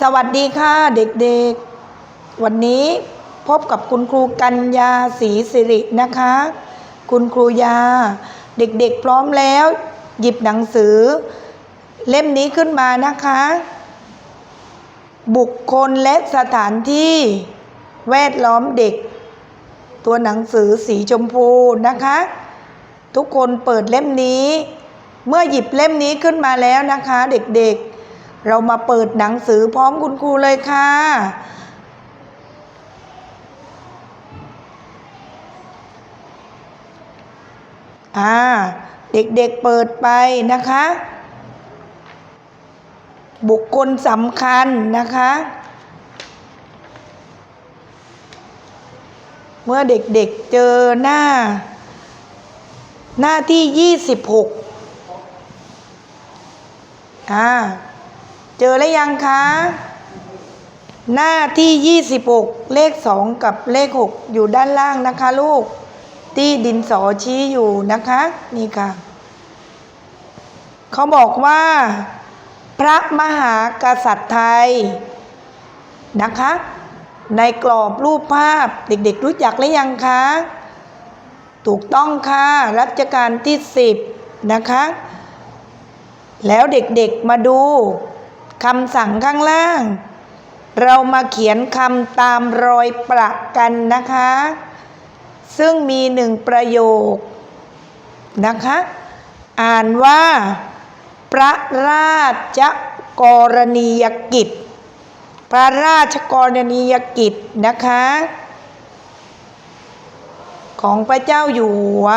สวัสดีค่ะเด็กๆ วันนี้พบกับคุณครูกัญญาศรีสิรินะคะ คุณครูยา เด็กๆพร้อมแล้ว หยิบหนังสือ เล่มนี้ขึ้นมานะคะ บุคคลและสถานที่แวดล้อมเด็ก ตัวหนังสือสีชมพูนะคะ ทุกคนเปิดเล่มนี้ เมื่อหยิบเล่มนี้ขึ้นมาแล้วนะคะ เด็กๆ เรามาเปิดหนังสือพร้อมคุณครูเลยค่ะ อ่า เด็กๆเปิดไปนะคะ บุคคลสำคัญนะคะ เมื่อเด็กๆเจอหน้า หน้าที่ยี่สิบหกอ่า เจอแล้วยังคะ หน้าที่ยี่สิบหกเลขสองกับเลขหกอยู่ด้านล่างนะคะลูก ที่ดินสอชี้อยู่นะคะ นี่ค่ะ เขาบอกว่า พระมหากษัตริย์ไทยนะคะ ในกรอบรูปภาพเด็กๆรู้จักหรือยังคะ ถูกต้องค่ะรัชกาลที่สิบนะคะแล้วเด็กๆมาดู คำสั่งข้างล่าง เรามาเขียนคำตามรอยประกันนะคะ ซึ่งมีหนึ่งประโยคนะคะ อ่านว่า พระราชกรณียกิจ พระราชกรณียกิจนะคะ ของพระเจ้าอยู่หัว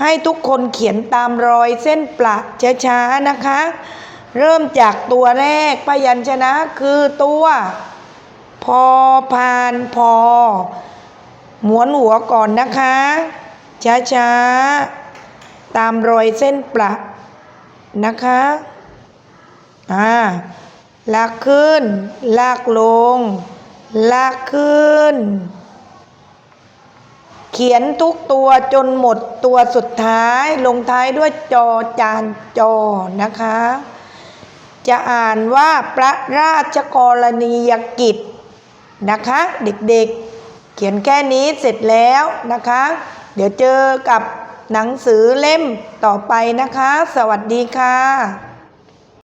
ให้ทุกคนเขียนตามรอยเส้นประช้าๆนะคะ เริ่มจากตัวแรกพยัญชนะคือตัวพอพานพอหมวนหัวก่อนนะคะ ช้าๆ ตามรอยเส้นประนะคะอ่าลากขึ้น ลากลง ลากขึ้น เขียนทุกตัวจนหมดตัวสุดท้ายลงท้ายด้วยจอจานจอนะคะ จะอ่านว่าพระราชกรณียกิจนะคะ เด็กๆ เขียนแค่นี้เสร็จแล้วนะคะ เดี๋ยวเจอกับหนังสือเล่มต่อไปนะคะ สวัสดีค่ะ